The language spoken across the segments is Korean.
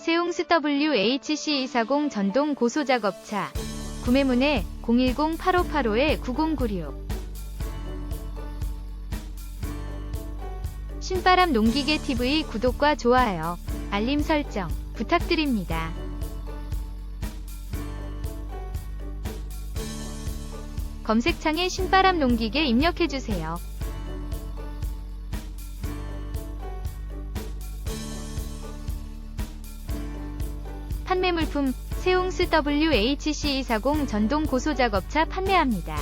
세용스 WHC240 전동 고소작업차 구매문의 010-8585-9096 신바람 농기계 TV 구독과 좋아요, 알림 설정 부탁드립니다. 검색창에 신바람 농기계 입력해주세요. 판매 물품 세용스 WHC240 전동 고소작업차 판매합니다.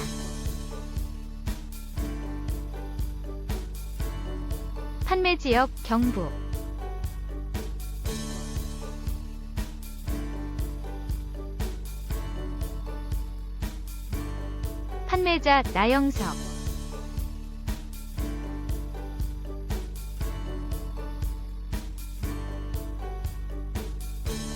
판매 지역 경북 판매자 나영석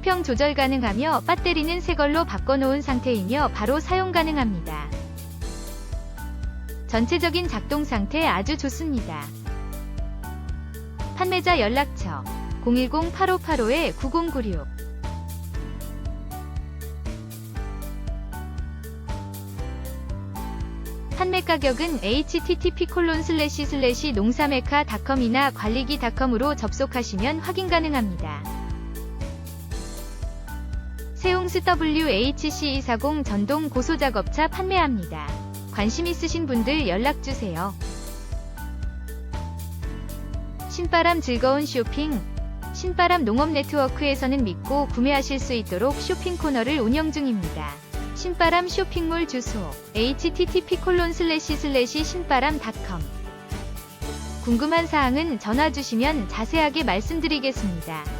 수평 조절 가능하며 배터리는 새걸로 바꿔놓은 상태이며 바로 사용 가능합니다. 전체적인 작동 상태 아주 좋습니다. 판매자 연락처 010-8585-9096 판매 가격은 http 농사메카닷컴이나 관리기닷컴으로 접속하시면 확인 가능합니다. 세용스 WHC240 전동 고소작업차 판매합니다. 관심 있으신 분들 연락주세요. 신바람 즐거운 쇼핑 신바람 농업 네트워크에서는 믿고 구매하실 수 있도록 쇼핑 코너를 운영 중입니다. 신바람 쇼핑몰 주소 http 신바람닷컴 궁금한 사항은 전화 주시면 자세하게 말씀드리겠습니다.